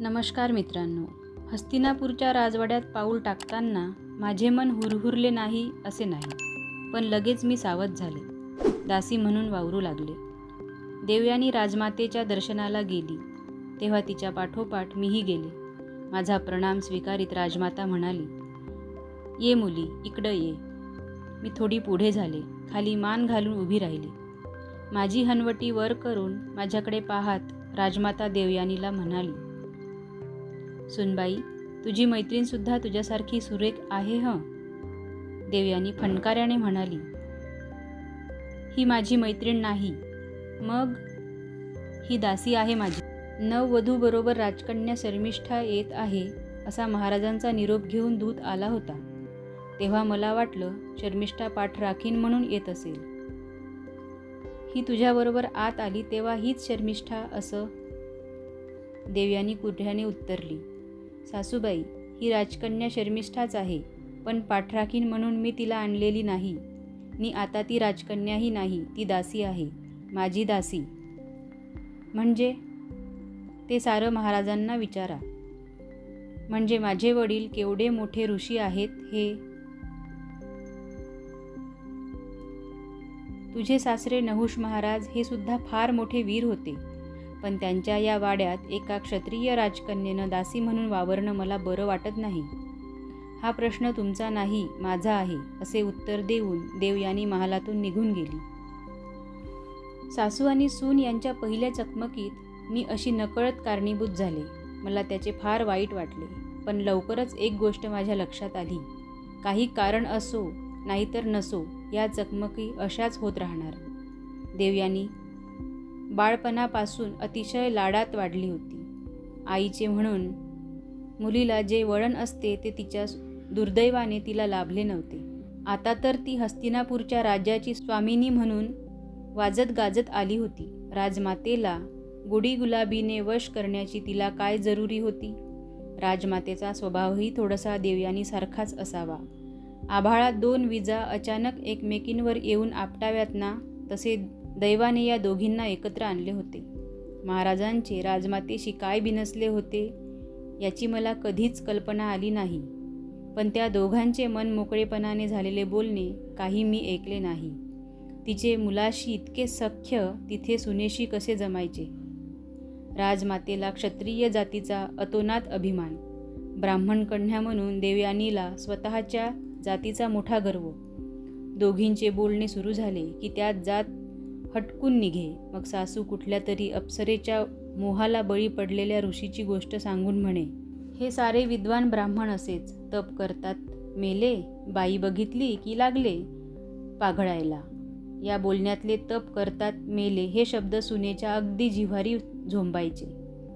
नमस्कार मित्रांनो. हस्तिनापूरच्या राजवाड्यात पाऊल टाकताना माझे मन हुरहुरले नाही असे नाही पण लगेच मी सावध झाले. दासी म्हणून वावरू लागले. देवयानी राजमातेच्या दर्शनाला गेली. तेव्हा तिच्या पाठोपाठ मीही गेले. माझा प्रणाम स्वीकारित राजमाता म्हणाली ये मुली इकडं ये. मी थोडी पुढे झाले. खाली मान घालून उभी राहिली. माझी हनवटी वर करून माझ्याकडे पाहात राजमाता देवयानीला म्हणाली सुनबाई तुझी मैत्रीणसुद्धा तुझ्यासारखी सुरेख आहे हं? देवयानी फणकाऱ्याने म्हणाली. ही माझी मैत्रीण नाही. मग? ही दासी आहे माझी. नववधूबरोबर राजकन्या शर्मिष्ठा येत आहे असा महाराजांचा निरोप घेऊन दूत आला होता. तेव्हा मला वाटलं शर्मिष्ठा पाठ राखीन म्हणून येत असेल. ही तुझ्याबरोबर आत आली तेव्हा हीच शर्मिष्ठा असं? देवयानी कुठ्याने उत्तरली. सासूबाई ही राजकन्या शर्मिष्ठाच आहे पण पाठराखीन म्हणून मी तिला आणलेली नाही. नी आता ती राजकन्याही नाही ती दासी आहे माझी दासी. म्हणजे? ते सारं महाराजांना विचारा. म्हणजे माझे वडील केवढे मोठे ऋषी आहेत हे? तुझे सासरे नहुष महाराज हे सुद्धा फार मोठे वीर होते. पण त्यांच्या या वाड्यात एका क्षत्रिय राजकन्येनं दासी म्हणून वावरणं मला बरं वाटत नाही. हा प्रश्न तुमचा नाही माझा आहे असे उत्तर देऊन देवयानी महालातून निघून गेली. सासू आणि सून यांच्या पहिल्या चकमकीत मी अशी नकळत कारणीभूत झाले. मला त्याचे फार वाईट वाटले पण लवकरच एक गोष्ट माझ्या लक्षात आली. काही कारण असो नाहीतर नसो या चकमकी अशाच होत राहणार. देवयानी बाळपणापासून अतिशय लाडात वाढली होती. आईचे म्हणून मुलीला जे वळण असते ते तिच्या दुर्दैवाने तिला लाभले नव्हते. आता तर ती हस्तिनापूरच्या राज्याची स्वामिनी म्हणून वाजत गाजत आली होती. राजमातेला गुढी गुलाबीने वश करण्याची तिला काय जरुरी होती? राजमातेचा स्वभावही थोडासा देवयानीसारखाच असावा. आभाळात दोन विजा अचानक एकमेकींवर येऊन आपटाव्यात ना? तसे दैवाने या दोघींना एकत्र आणले होते. महाराजांचे राजमातेशी काय बिनसले होते याची मला कधीच कल्पना आली नाही. पण त्या दोघांचे मन मोकळेपणाने झालेले बोलणे काही मी ऐकले नाही. तिचे मुलाशी इतके सख्य तिथे सुनेशी कसे जमायचे? राजमातेला क्षत्रिय जातीचा अतोनात अभिमान. ब्राह्मण कन्या म्हणून देवयानीला स्वतःच्या जातीचा मोठा गर्व. दोघींचे बोलणे सुरू झाले की त्यात जात हटकून निघे. मग सासू कुठल्या तरी अप्सरेच्या मोहाला बळी पडलेल्या ऋषीची गोष्ट सांगून म्हणे हे सारे विद्वान ब्राह्मण असेच. तप करतात. मेले. बाई बघितली की लागले. पाघळायला. या बोलण्यातले तप करतात मेले हे शब्द सुनेच्या अगदी जिव्हारी झोंबायचे.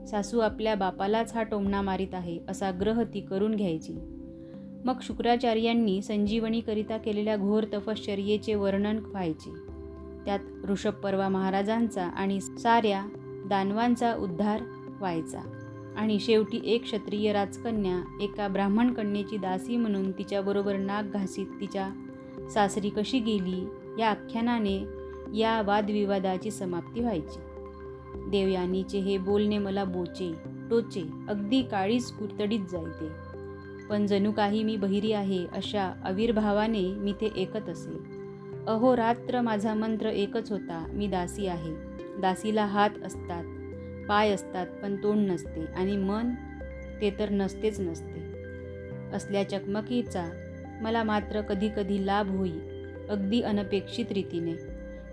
सासू आपल्या बापालाच हा टोमणा मारीत आहे असा ग्रह ती करून घ्यायची. मग शुक्राचार्यांनी संजीवनीकरिता केलेल्या घोर तपश्चर्येचे वर्णन व्हायचे. त्यात ऋषभ परवा महाराजांचा आणि साऱ्या दानवांचा उद्धार व्हायचा. आणि शेवटी एक क्षत्रिय राजकन्या एका ब्राह्मण कन्येची दासी म्हणून तिच्याबरोबर नाक घासीत तिच्या सासरी कशी गेली या आख्यानाने या वादविवादाची समाप्ती व्हायची. देवयानीचे हे बोलणे मला बोचे टोचे अगदी काळीच कुरतडीत जायते. पण जणू काही मी बहिरी आहे अशा आविर्भावाने मी ते ऐकत असे. अहोरात्र माझा मंत्र एकच होता मी दासी आहे. दासीला हात असतात पाय असतात पण तोंड नसते आणि मन ते तर नसतेच नसते. असल्या चकमकीचा मला मात्र कधीकधी लाभ होई अगदी अनपेक्षित रीतीने.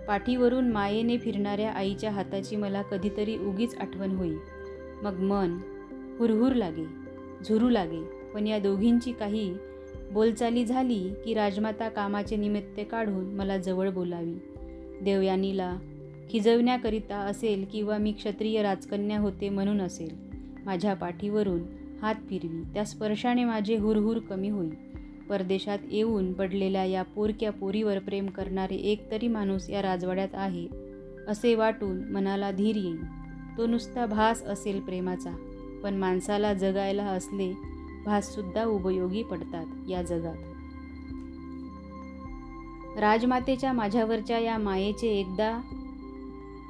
पाठीवरून मायेने फिरणाऱ्या आईच्या हाताची मला कधीतरी उगीच आठवण होई. मग मन हुरहुर लागे झुरू लागे पण या दोघींची काही बोलचाली झाली की राजमाता कामाचे निमित्त काढून मला जवळ बोलावी. देवयानीला खिजवण्याकरिता असेल किंवा मी क्षत्रिय राजकन्या होते म्हणून असेल माझ्या पाठीवरून हात फिरवी त्या स्पर्शाने माझे हुरहुर कमी होई परदेशात येऊन पडलेल्या या पोरक्या पोरीवर प्रेम करणारे एक तरी माणूस या राजवाड्यात आहे असे वाटून मनाला धीर येईल. तो नुसता भास असेल प्रेमाचा पण माणसाला जगायला असले भाससुद्धा उपयोगी पडतात या जगात. राजमातेच्या माझ्यावरच्या या मायेचे एकदा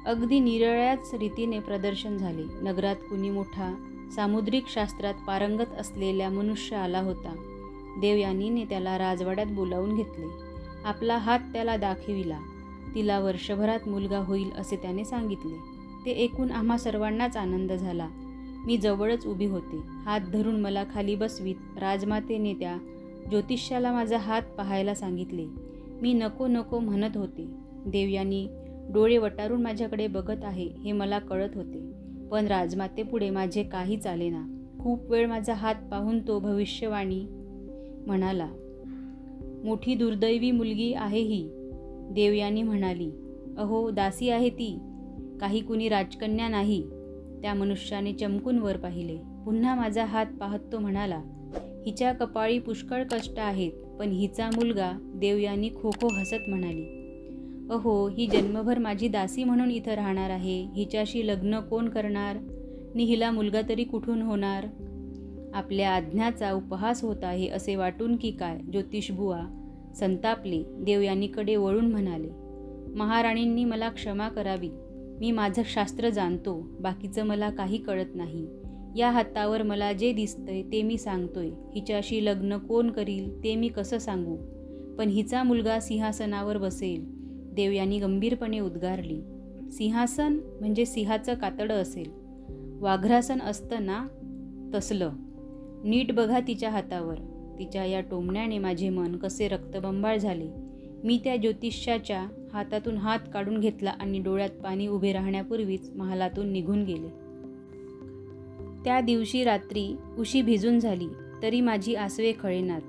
अगदी निरळ्याच रीतीने प्रदर्शन झाले. नगरात कुणी मोठा सामुद्रिक शास्त्रात पारंगत असलेल्या मनुष्य आला होता. देवयानीने त्याला राजवाड्यात बोलावून घेतले. आपला हात त्याला दाखविला. तिला वर्षभरात मुलगा होईल असे त्याने सांगितले. ते ऐकून आम्हा सर्वांनाच आनंद झाला. मी जवळच उभी होते. हात धरून मला खाली बसवीत राजमातेने त्या ज्योतिष्याला माझा हात पाहायला सांगितले. मी नको नको म्हणत होते. देवयानी डोळे वटारून माझ्याकडे बघत आहे हे मला कळत होते. पण राजमातेपुढे माझे काही चालेना खूप वेळ माझा हात पाहून तो भविष्यवाणी म्हणाला मोठी दुर्दैवी मुलगी आहे ही देवयानी म्हणाली. अहो दासी आहे ती. काही कुणी राजकन्या नाही. त्या मनुष्याने चमकून वर पाहिले. पुन्हा माझा हात पाहत तो म्हणाला हिच्या कपाळी पुष्कळ कष्ट आहेत पण हिचा मुलगा देवयानी खो खो हसत म्हणाली अहो ही जन्मभर माझी दासी म्हणून इथं राहणार आहे हिच्याशी लग्न कोण करणार? नि हिला मुलगा तरी कुठून होणार? आपल्या आज्ञाचा उपहास होत आहे असे वाटून की काय ज्योतिषबुवा संतापले देवयानीकडे वळून म्हणाले महाराणींनी मला क्षमा करावी. मी माझं शास्त्र जाणतो बाकीचं मला काही कळत नाही. या हातावर मला जे दिसतंय ते मी सांगतोय. हिच्याशी लग्न कोण करील ते मी कसं सांगू? पण हिचा मुलगा सिंहासनावर बसेल. देवयानी गंभीरपणे उद्गारली. सिंहासन म्हणजे सिंहाचं कातडं असेल. वाघ्रासन असतं ना तसलं. नीट बघा तिच्या हातावर. तिच्या या टोमण्याने माझे मन कसे रक्तबंबाळ झाले. मी त्या ज्योतिष्याच्या हातातून हात काढून घेतला आणि डोळ्यात पाणी उभे राहण्यापूर्वीच महालातून निघून गेले. त्या दिवशी रात्री उशी भिजून झाली तरी माझी आसवे खळेनात.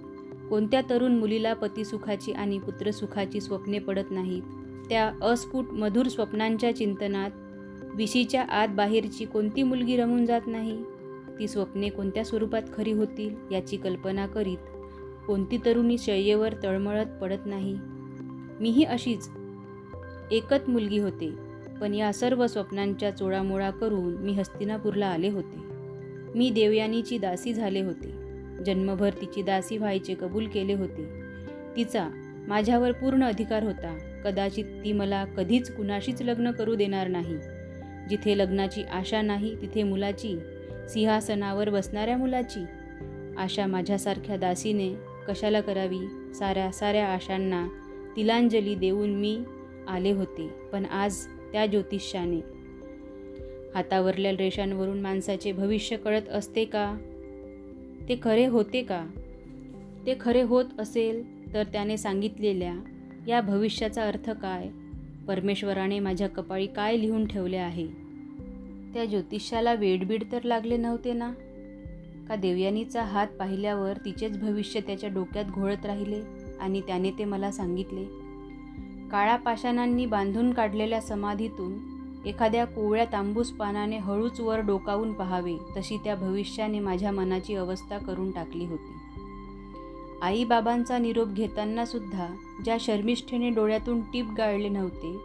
कोणत्या तरुण मुलीला पतिसुखाची आणि पुत्रसुखाची स्वप्ने पडत नाहीत त्या अस्फुट मधुर स्वप्नांच्या चिंतनात विशीच्या आत बाहेरची कोणती मुलगी रमून जात नाही? ती स्वप्ने कोणत्या स्वरूपात खरी होतील याची कल्पना करीत कोणती तरुणी शय्येवर तळमळत पडत नाही? मीही अशीच एकच मुलगी होते. पण या सर्व स्वप्नांच्या चोळामोळा करून मी हस्तिनापूरला आले होते. मी देवयानीची दासी झाले होते. जन्मभर तिची दासी व्हायचे कबूल केले होते. तिचा माझ्यावर पूर्ण अधिकार होता. कदाचित ती मला कधीच कुणाशीच लग्न करू देणार नाही. जिथे लग्नाची आशा नाही तिथे मुलाची सिंहासनावर बसणाऱ्या मुलाची. आशा माझ्यासारख्या दासीने कशाला करावी? साऱ्या साऱ्या आशांना तिलांजली देऊन मी आले होते पण आज त्या ज्योतिष्याने हातावरल्या रेषांवरून माणसाचे भविष्य कळत असते का? ते खरे होते का? ते खरे होत असेल तर त्याने सांगितलेल्या या भविष्याचा अर्थ काय? परमेश्वराने माझ्या कपाळी काय लिहून ठेवले आहे? त्या ज्योतिष्याला वेडबीड तर लागले नव्हते ना? का देवयानीचा हात पाहिल्यावर तिचेच भविष्य त्याच्या डोक्यात घोळत राहिले आणि त्याने ते मला सांगितले? काळ्या पाषाणांनी बांधून काढलेल्या समाधीतून एखाद्या कोवळ्या तांबूस पानाने हळूच वर डोकावून पहावे तशी त्या भविष्याने माझ्या मनाची अवस्था करून टाकली होती. आईबाबांचा निरोप घेताना सुद्धा ज्या शर्मिष्ठेने डोळ्यातून टीप गाळले नव्हते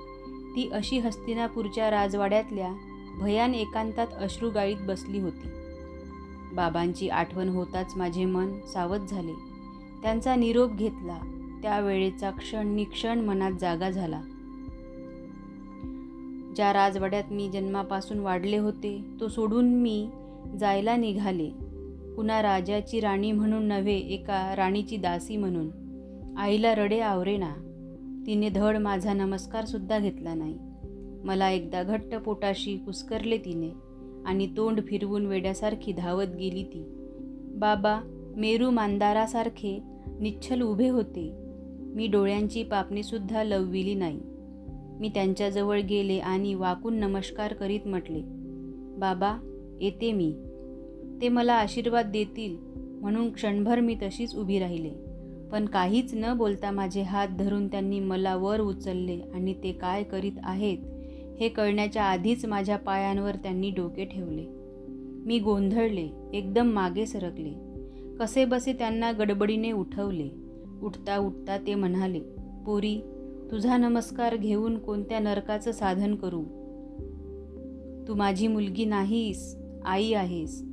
ती अशी हस्तिनापूरच्या राजवाड्यातल्या भयान एकांतात अश्रू गाळीत बसली होती. बाबांची आठवण होताच माझे मन सावध झाले. त्यांचा निरोप घेतला त्यावेळेचा क्षण निक्षण मनात जागा झाला. ज्या राजवाड्यात मी जन्मापासून वाढले होते तो सोडून मी जायला निघाले. पुन्हा राजाची राणी म्हणून नव्हे एका राणीची दासी म्हणून. आईला रडे आवरेना तिने धड माझा नमस्कारसुद्धा घेतला नाही. मला एकदा घट्ट पोटाशी कुस्करले तिने आणि तोंड फिरवून वेड्यासारखी धावत गेली ती. बाबा मेरू मांदारासारखे निच्छल उभे होते. मी डोळ्यांची पापणीसुद्धा लवविली नाही. मी त्यांच्याजवळ गेले आणि वाकून नमस्कार करीत म्हटले बाबा येते मी. ते मला आशीर्वाद देतील म्हणून क्षणभर मी तशीच उभी राहिले. पण काहीच न बोलता माझे हात धरून त्यांनी मला वर उचलले आणि ते काय करीत आहेत हे कळण्याच्या आधीच माझ्या पायांवर त्यांनी डोके ठेवले. मी गोंधळले एकदम मागे सरकले. कसे बसे त्यांना गडबडीने उठवले. उठता उठता ते म्हणाले पोरी तुझा नमस्कार घेऊन कोणत्या नरकाचं साधन करू? तू माझी मुलगी नाहीस आई आहेस.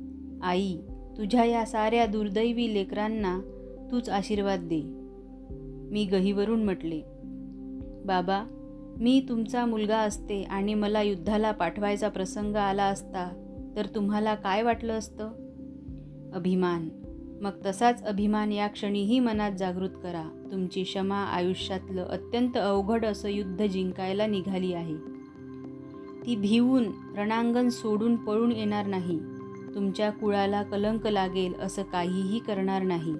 आई तुझ्या या साऱ्या दुर्दैवी लेकरांना तूच आशीर्वाद दे. मी गहीवरून म्हटले बाबा मी तुमचा मुलगा असते आणि मला युद्धाला पाठवायचा प्रसंग आला असता तर तुम्हाला काय वाटलं असतं? अभिमान. मग तसाच अभिमान या क्षणीही मनात जागृत करा. तुमची क्षमा आयुष्यातलं अत्यंत अवघड असं युद्ध जिंकायला निघाली आहे. ती भिवून रणांगण सोडून पळून येणार नाही. तुमच्या कुळाला कलंक लागेल असं काहीही करणार नाही.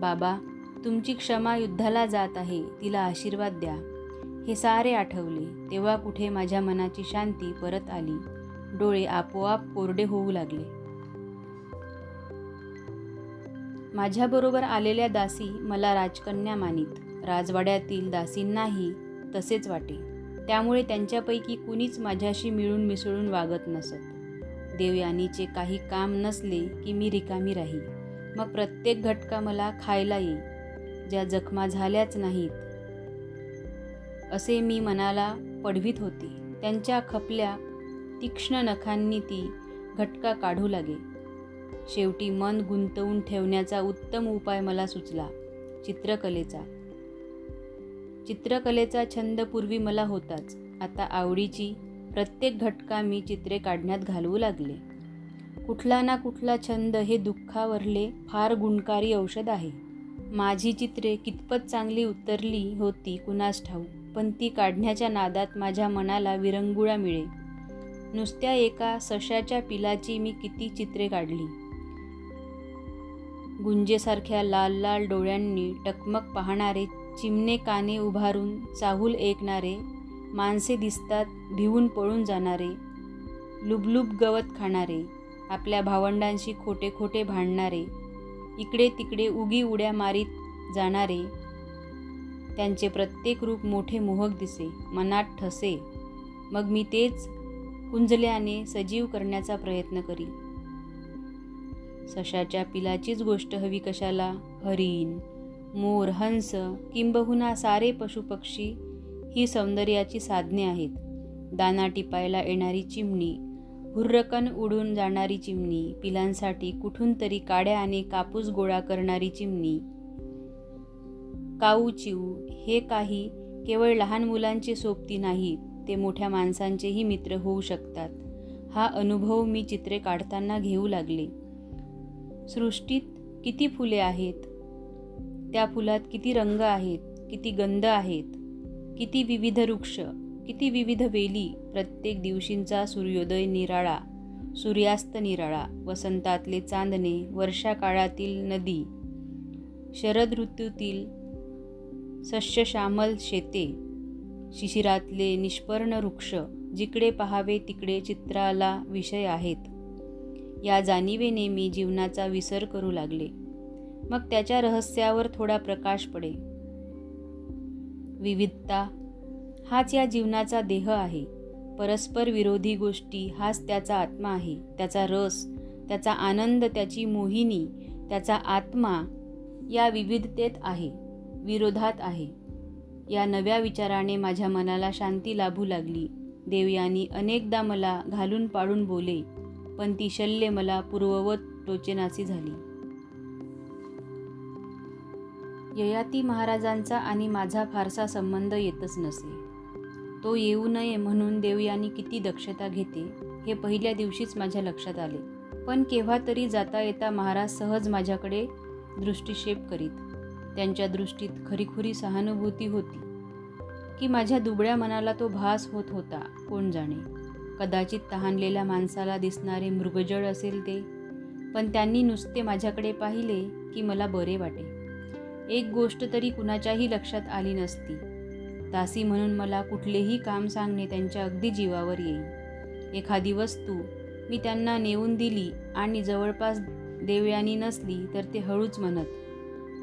बाबा तुमची क्षमा युद्धाला जात आहे तिला आशीर्वाद द्या. हे सारे आठवले तेव्हा कुठे माझ्या मनाची शांती परत आली. डोळे आपोआप कोरडे होऊ लागले. माझ्याबरोबर आलेल्या दासी मला राजकन्या मानित. राजवाड्यातील दासींनाही तसेच वाटे. त्यामुळे त्यांच्यापैकी कुणीच माझ्याशी मिळून मिसळून वागत नसत. देवयानीचे काही काम नसले की मी रिकामी राही मग प्रत्येक घटका मला खायला येई ज्या जखमा झाल्याच नाहीत. असे मी मनाला पडवीत होते. त्यांच्या खपल्या तीक्ष्ण नखांनी ती घटका काढू लागे. शेवटी मन गुंतवून ठेवण्याचा उत्तम उपाय मला सुचला. चित्रकलेचा. चित्रकलेचा छंद पूर्वी मला होताच. आता आवडीची प्रत्येक घटका मी चित्रे काढण्यात घालवू लागले. कुठला ना कुठला छंद हे दुःखावरले फार गुणकारी औषध आहे. माझी चित्रे कितपत चांगली उतरली होती कुणास ठाऊ पण ती काढण्याच्या नादात माझ्या मनाला विरंगुळा मिळे नुसत्या एका सशाच्या पिलाची मी किती चित्रे काढली. गुंजेसारख्या लाल लाल डोळ्यांनी टकमक पाहणारे चिमणे काने उभारून चाहूल ऐकणारे माणसे दिसतात भिवून पळून जाणारे लुबलुब गवत खाणारे आपल्या भावंडांशी खोटे खोटे भांडणारे इकडे तिकडे उगी उड्या मारीत जाणारे त्यांचे प्रत्येक रूप मोठे मोहक दिसे मनात ठसे. मग मी तेच कुंजल्याने सजीव करण्याचा प्रयत्न करी सशाच्या पिलाचीच गोष्ट हवी कशाला? हरिण मोर हंस किंबहुना सारे पशुपक्षी ही सौंदर्याची साधने आहेत. दाना टिपायला येणारी चिमणी हुर्रकन उडून जाणारी चिमणी पिलांसाठी कुठून तरी काड्या आणि कापूस गोळा करणारी चिमणी. काऊ चिऊ हे काही केवळ लहान मुलांचे सोबती नाही ते मोठ्या माणसांचेही मित्र होऊ शकतात. हा अनुभव मी चित्रे काढताना घेऊ लागले. सृष्टीत किती फुले आहेत? त्या फुलात किती रंग आहेत? किती गंध आहेत? किती विविध वृक्ष? किती विविध वेली? प्रत्येक दिवशींचा सूर्योदय निराळा सूर्यास्त निराळा वसंतातले चांदणे वर्षा काळातील नदी शरद ऋतूतील सस्यश्यामल शेते शिशिरातले निष्पर्ण वृक्ष जिकडे पहावे तिकडे चित्राला विषय आहेत. या जाणीवेने मी जीवनाचा विसर करू लागले. मग त्याच्या रहस्यावर थोडा प्रकाश पडे विविधता हाच या जीवनाचा देह आहे. परस्पर विरोधी गोष्टी हाच त्याचा आत्मा आहे. त्याचा रस त्याचा आनंद त्याची मोहिनी त्याचा आत्मा या विविधतेत आहे विरोधात आहे. या नव्या विचाराने माझ्या मनाला शांती लाभू लागली. देवयानी अनेकदा मला घालून पाडून बोले पण ती शल्य मला पूर्ववत टोचेनासी झाली. ययाती महाराजांचा आणि माझा फारसा संबंध येतच नसे. तो येऊ नये म्हणून देवयानी किती दक्षता घेते हे पहिल्या दिवशीच माझ्या लक्षात आले. पण केव्हा तरी जाता येता महाराज सहज माझ्याकडे दृष्टिक्षेप करीत. त्यांच्या दृष्टीत खरीखुरी सहानुभूती होती. की माझ्या दुबळ्या मनाला तो भास होत होता कोण जाणे. कदाचित तहानलेल्या माणसाला दिसणारे मृगजळ असेल ते. पण त्यांनी नुसते माझ्याकडे पाहिले की मला बरे वाटे. एक गोष्ट तरी कुणाच्याही लक्षात आली नसती. दासी म्हणून मला कुठलेही काम सांगणे त्यांच्या अगदी जीवावर येईल. एखादी वस्तू मी त्यांना नेऊन दिली आणि जवळपास देवयानी नसली तर ते हळूच म्हणत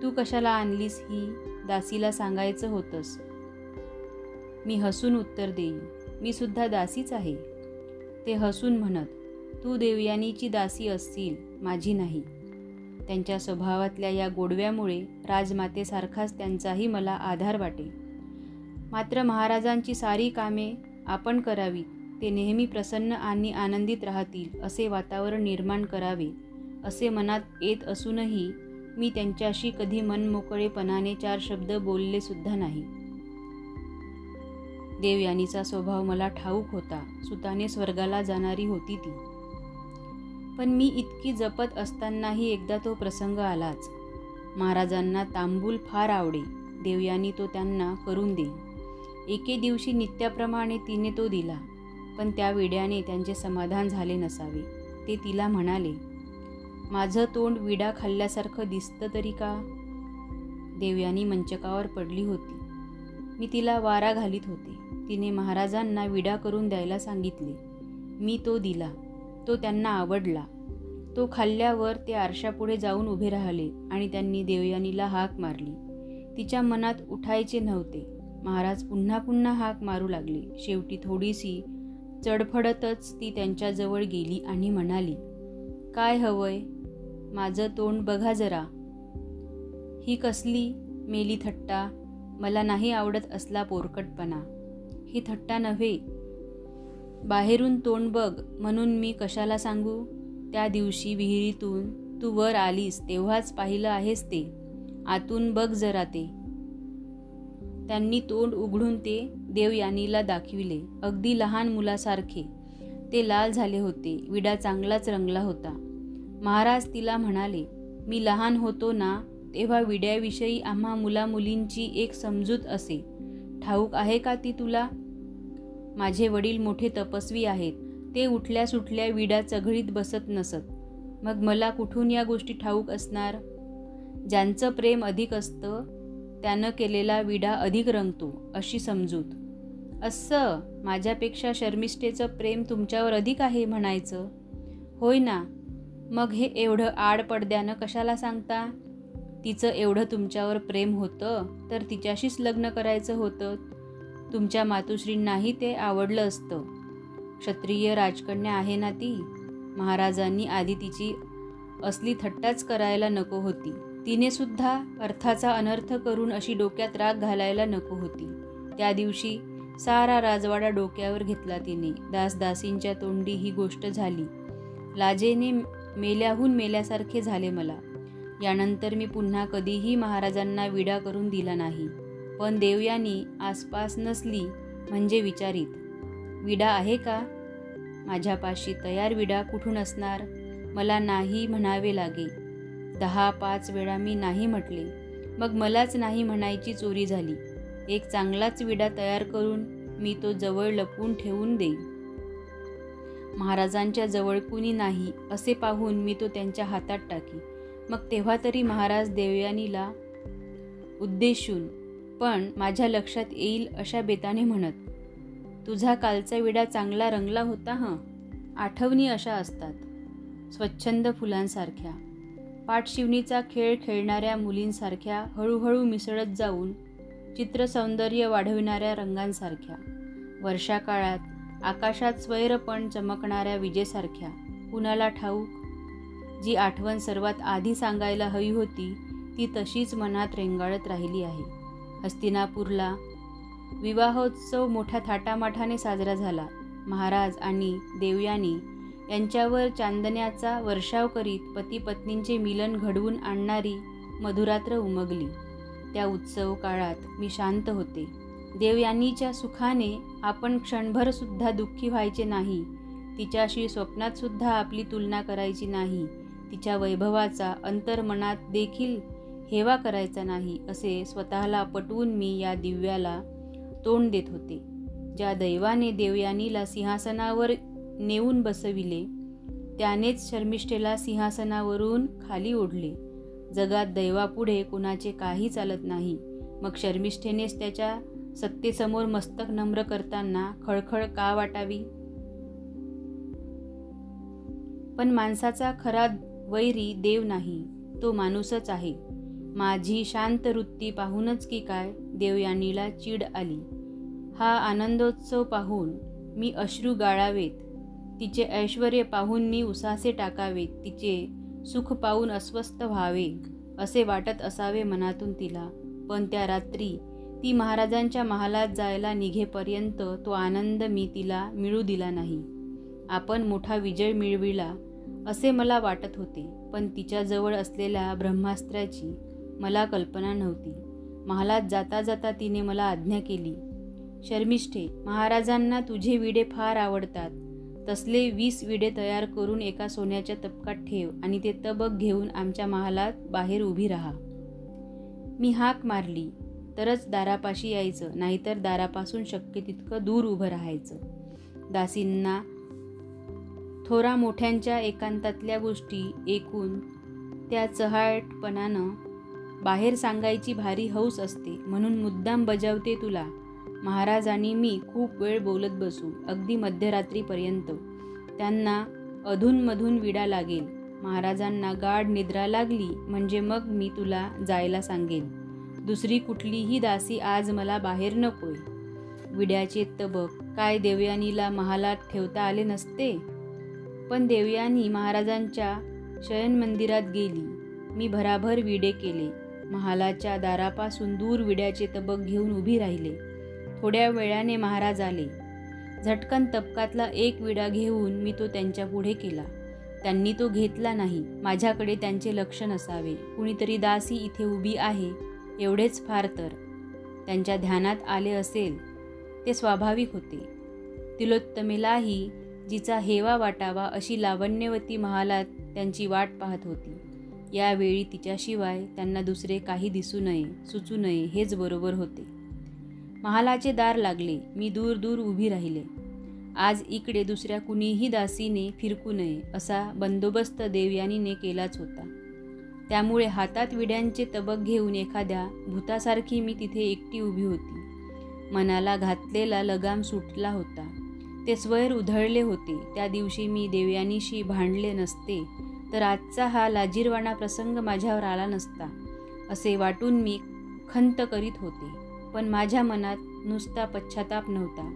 तू कशाला आणलीस ही? दासीला सांगायचं होतंस. मी हसून उत्तर देईन मी सुद्धा दासीच आहे. ते हसून म्हणत तू देवयानीची दासी असतील माझी नाही. त्यांच्या स्वभावातल्या या गोडव्यामुळे राजमातेसारखाच त्यांचाही मला आधार वाटे. मात्र महाराजांची सारी कामे आपण करावी ते नेहमी प्रसन्न आणि आनंदित राहतील असे वातावरण निर्माण करावे असे मनात येत असूनही मी त्यांच्याशी कधी मनमोकळेपणाने चार शब्द बोलले सुद्धा नाही. देवयानीचा स्वभाव मला ठाऊक होता. सुताने स्वर्गाला जाणारी होती ती. पण मी इतकी जपत असतानाही एकदा तो प्रसंग आलाच. महाराजांना तांबूल फार आवडे. देवयानी तो त्यांना करून देई एके दिवशी नित्याप्रमाणे तिने तो दिला. पण त्या विड्याने त्यांचे समाधान झाले नसावे. ते तिला म्हणाले माझं तोंड विडा खाल्ल्यासारखं दिसतं तरी का? देवयानी मंचकावर पडली होती. मी तिला वारा घालीत होते. तिने महाराजांना विडा करून द्यायला सांगितले. मी तो दिला. तो त्यांना आवडला. तो खाल्ल्यावर ते आरशापुढे जाऊन उभे राहिले आणि त्यांनी देवयानीला हाक मारली. तिच्या मनात उठायचे नव्हते. महाराज पुन्हा पुन्हा हाक मारू लागले. शेवटी थोडीशी चडफडतच ती त्यांच्याजवळ गेली आणि म्हणाली काय हवंय? माझं तोंड बघा जरा. ही कसली मेली थट्टा. मला नाही आवडत असला पोरकटपणा. ही थट्टा नव्हे. बाहेरून तोंड बघ म्हणून मी कशाला सांगू? त्या दिवशी विहिरीतून तू वर आलीस तेव्हाच पाहिलं आहेस ते. आतून बघ जरा ते. त्यांनी तोंड उघडून ते देवयानीला दाखविले. अगदी लहान मुलासारखे. ते लाल झाले होते. विडा चांगलाच रंगला होता. महाराज तिला म्हणाले मी लहान होतो ना तेव्हा विड्याविषयी आम्हा मुलामुलींची एक समजूत असे. ठाऊक आहे का ती तुला? माझे वडील मोठे तपस्वी आहेत. ते उठल्या सुटल्या विडा चघळीत बसत नसत. मग मला कुठून या गोष्टी ठाऊक असणार? ज्यांचं प्रेम अधिक असतं त्यानं केलेला विडा अधिक रंगतो अशी समजूत. असं माझ्यापेक्षा शर्मिष्ठेचं प्रेम तुमच्यावर अधिक आहे म्हणायचं? होय ना. मग हे एवढं आड पडद्यानं कशाला सांगता? तिचं एवढं तुमच्यावर प्रेम होतं तर तिच्याशीच लग्न करायचं होतं तुमच्या मातुश्रींनाही ते आवडलं असतं. क्षत्रिय राजकन्या आहे ना ती? महाराजांनी आधी तिची असली थट्टाच करायला नको होती. तिने सुद्धा अर्थाचा अनर्थ करून अशी डोक्यात राग घालायला नको होती. त्या दिवशी सारा राजवाडा डोक्यावर घेतला तिने. दासदासींच्या तोंडी ही गोष्ट झाली. लाजेने मेल्याहून मेल्यासारखे झाले मला. यानंतर मी पुन्हा कधीही महाराजांना विडा करून दिला नाही. पण देवयानी आसपास नसली म्हणजे विचारित विडा आहे का? माझ्यापाशी तयार विडा कुठून असणार? मला नाही म्हणावे लागे. दहा पाच वेळा मी नाही म्हटले. मग मलाच नाही म्हणायची चोरी झाली. एक चांगलाच विडा तयार करून मी तो जवळ लपवून ठेवून देईन महाराजांच्या जवळ कुणी नाही असे पाहून मी तो त्यांच्या हातात टाकी. मग तेव्हा तरी महाराज देवयानीला उद्देशून पण माझ्या लक्षात येईल अशा बेताने म्हणत तुझा कालचा विडा चांगला रंगला होता हं. आठवणी अशा असतात. स्वच्छंद फुलांसारख्या. पाठशिवणीचा खेळ खेळणाऱ्या मुलींसारख्या हळूहळू मिसळत जाऊन चित्रसौंदर्य वाढविणाऱ्या रंगांसारख्या. वर्षाकाळात आकाशात स्वैरपण चमकणाऱ्या विजेसारख्या. कुणाला ठाऊक? जी आठवण सर्वात आधी सांगायला हवी होती ती तशीच मनात रेंगाळत राहिली आहे. हस्तिनापूरला. विवाहोत्सव मोठ्या थाटामाठाने साजरा झाला. महाराज आणि देवयानी यांच्यावर चांदण्याचा वर्षाव करीत पती पत्नींचे मिलन घडवून आणणारी मधुरात्र उमगली. त्या उत्सव काळात मी शांत होते. देवयानीच्या सुखाने आपण क्षणभर सुद्धा दुःखी व्हायचे नाही. तिच्याशी स्वप्नात सुद्धा आपली तुलना करायची नाही. तिच्या वैभवाचा अंतर्मनात देखील हेवा करायचा नाही असे स्वतःला पटवून मी या दिव्याला तोंड देत होते. ज्या दैवाने देवयानीला सिंहासनावर नेऊन बसविले त्यानेच शर्मिष्ठेला सिंहासनावरून खाली ओढले. जगात दैवापुढे कुणाचे काही चालत नाही. मग शर्मिष्ठेनेच त्याच्या सत्तेसमोर मस्तक नम्र करताना खळखळ का वाटावी? पण माणसाचा खरा वैरी देव नाही तो माणूसच आहे. माझी शांत वृत्ती पाहूनच की काय देवयानीला चीड आली. हा आनंदोत्सव पाहून मी अश्रू गाळावेत. तिचे ऐश्वर पाहून मी उसासे टाकावेत. तिचे सुख पाहून अस्वस्थ व्हावे असे वाटत असावे मनातून तिला. पण त्या रात्री ती महाराजांच्या महालात जायला निघेपर्यंत तो आनंद मी तिला मिळू दिला नाही. आपण मोठा विजय मिळविला असे मला वाटत होते. पण तिच्याजवळ असलेल्या ब्रह्मास्त्राची मला कल्पना नव्हती. महालात जाता जाता तिने मला आज्ञा केली. शर्मिष्ठे महाराजांना तुझे विडे फार आवडतात. तसले वीस विडे तयार करून एका सोन्याच्या तबकात ठेव आणि ते तबक घेऊन आमच्या महालात बाहेर उभी राहा. मी हाक मारली तरच दारापाशी यायचं नाहीतर दारापासून शक्य तितकं दूर उभं राहायचं. दासींना थोरा मोठ्यांच्या एकांतातल्या गोष्टी ऐकून त्या चहाटपणानं बाहेर सांगायची भारी हौस असते म्हणून मुद्दाम बजावते तुला. महाराज आणि मी खूप वेळ बोलत बसू अगदी मध्यरात्रीपर्यंत. त्यांना अधूनमधून विडा लागेल. महाराजांना गाढ निद्रा लागली म्हणजे मग मी तुला जायला सांगेन. दुसरी कुठलीही दासी आज मला बाहेर नकोय. विड्याचे तबक काय देवयानीला महालात ठेवता आले नसते? पण देवयानी महाराजांच्या शयन मंदिरात गेली. मी भराभर विडे केले. महालाच्या दारापासून दूर विड्याचे तबक घेऊन उभी राहिले. थोड्या वेळाने महाराज आले. झटकन तबकातला एक विडा घेऊन मी तो त्यांच्या पुढे केला. त्यांनी तो घेतला नाही. माझ्याकडे त्यांचे लक्ष नसावे कुणीतरी दासी इथे उभी आहे. एवढेच फार तर. त्यांच्या ध्यानात आले असेल ते स्वाभाविक होते. तिलोत्तमेलाही जिचा हेवा वाटावा अशी लावण्यवती महालात त्यांची वाट पाहत होती. यावेळी तिच्याशिवाय त्यांना दुसरे काही दिसू नये सुचू नये हेच बरोबर होते. महालाचे दार लागले मी दूर दूर उभी राहिले. आज इकडे दुसऱ्या कुणीही दासीने फिरकू नये असा बंदोबस्त देवयानीने केलाच होता. त्यामुळे हातात विड्यांचे तबक घेऊन एखाद्या भूतासारखी मी तिथे एकटी उभी होती. मनाला घातलेला लगाम सुटला होता. ते स्वैर उधळले होते. त्या दिवशी मी देवयानीशी भांडले नसते. तर आजचा हा लाजीरवाणा प्रसंग माझ्यावर आला नसता असे वाटून मी खंत करीत होते. पण माझ्या मनात नुसता पश्चाताप नव्हता.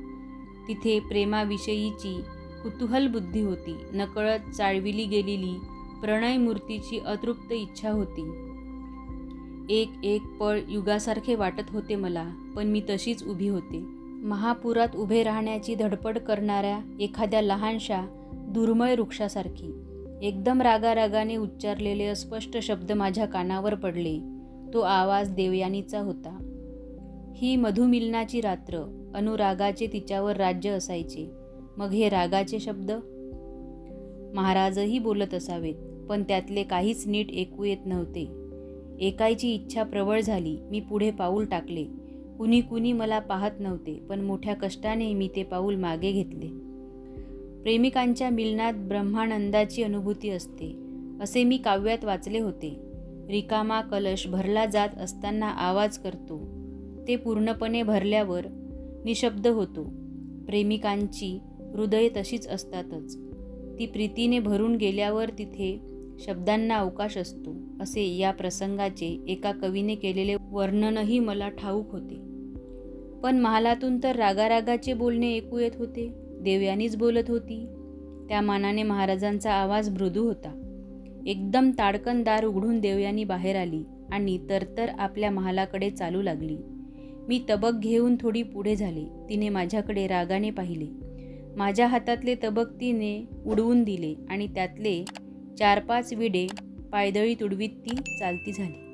तिथे प्रेमाविषयीची कुतूहल बुद्धी होती. नकळत चाळविली गेलेली प्रणय मूर्तीची अतृप्त इच्छा होती. एक एक पळ युगासारखे वाटत होते मला पण मी तशीच उभी होते. महापुरात उभे राहण्याची धडपड करणाऱ्या एखाद्या लहानशा दुर्मळ वृक्षासारखी. एकदम रागारागाने उच्चारलेले अस्पष्ट शब्द माझ्या कानावर पडले. तो आवाज देवयानीचा होता. ही मधुमिलनाची रात्र. अनुरागाचे तिच्यावर राज्य असायचे. मग हे रागाचे शब्द? महाराजही बोलत असावेत पण त्यातले काहीच नीट ऐकू येत नव्हते. ऐकायची इच्छा प्रबळ झाली. मी पुढे पाऊल टाकले. कुणी कुणी मला पाहत नव्हते पण मोठ्या कष्टाने मी ते पाऊल मागे घेतले. प्रेमिकांच्या मिलनात ब्रह्मानंदाची अनुभूती असते असे मी काव्यात वाचले होते. रिकामा कलश भरला जात असताना आवाज करतो. ते पूर्णपणे भरल्यावर निशब्द होतो. प्रेमिकांची हृदय तशीच असतातच. ती प्रीतीने भरून गेल्यावर तिथे शब्दांना अवकाश असतो असे या प्रसंगाचे एका कवीने केलेले वर्णनही मला ठाऊक होते. पण महालातून तर रागारागाचे बोलणे ऐकू येत होते. देवयानीच बोलत होती. त्या मानाने महाराजांचा आवाज मृदू होता. एकदम ताडकन दार उघडून देवयानी बाहेर आली आणि तरतर आपल्या महालाकडे चालू लागली. मी तबक घेऊन थोडी पुढे झाले. तिने माझ्याकडे रागाने पाहिले. माझ्या हातातले तबक तिने उडवून दिले आणि त्यातले चार पाच विडे पायदळी तुडवीत ती चालती झाली.